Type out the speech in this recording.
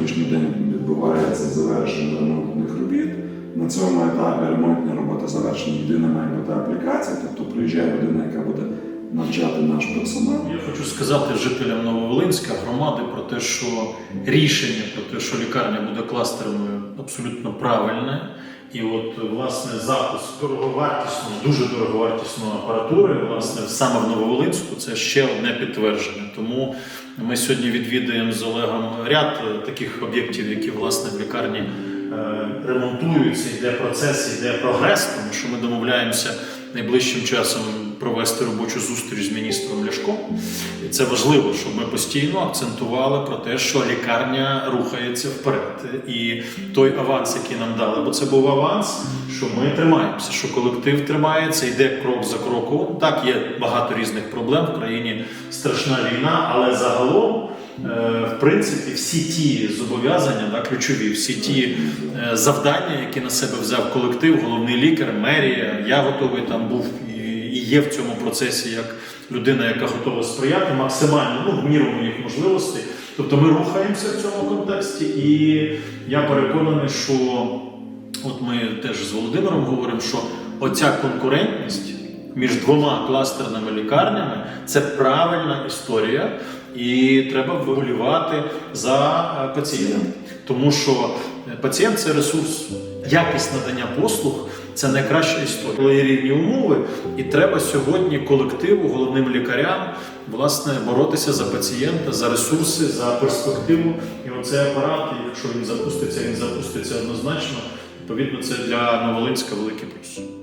Сьогоднішній день відбувається завершення ремонтних робіт. На цьому етапі ремонтні роботи завершені. Єдина має бути аплікація, тобто приїжджає людина, яка буде навчати наш персонал. Я хочу сказати жителям Нововолинська громади про те, що рішення про те, що лікарня буде кластерною, абсолютно правильне. І от власне запуск дороговартісної, дуже дороговартісної апаратури, власне, саме в Нововолинську, це ще одне підтвердження. Тому ми сьогодні відвідаємо з Олегом ряд е, таких об'єктів, які власне в лікарні е, ремонтуються, йде процес, йде прогрес, тому що ми домовляємося найближчим часом провести робочу зустріч з міністром Ляшком. І це важливо, щоб ми постійно акцентували про те, що лікарня рухається вперед. І той аванс, який нам дали, бо це був аванс, що ми тримаємося, що колектив тримається, йде крок за кроком. Так, є багато різних проблем в країні страшна війна, але загалом. Е, В принципі, всі ті зобов'язання, да, ключові, всі ті е, завдання, які на себе взяв колектив, головний лікар, мерія, я готовий там був і, є в цьому процесі як людина, яка готова сприяти максимально, ну, в міру моїх можливостей. Тобто ми рухаємося в цьому контексті, і я переконаний, що от ми теж з Володимиром говоримо, що оця конкурентність між двома кластерними лікарнями це правильна історія, і треба вболівати за е, пацієнта. Тому що е, пацієнт це ресурс, якість надання послуг це найкраща історія. Є рівні умови, і треба сьогодні колективу, головним лікарям, власне, боротися за пацієнта, за ресурси, за перспективу. І оцей апарат, якщо він запуститься, він запуститься однозначно. Відповідно, це для Новолинська великий плюс.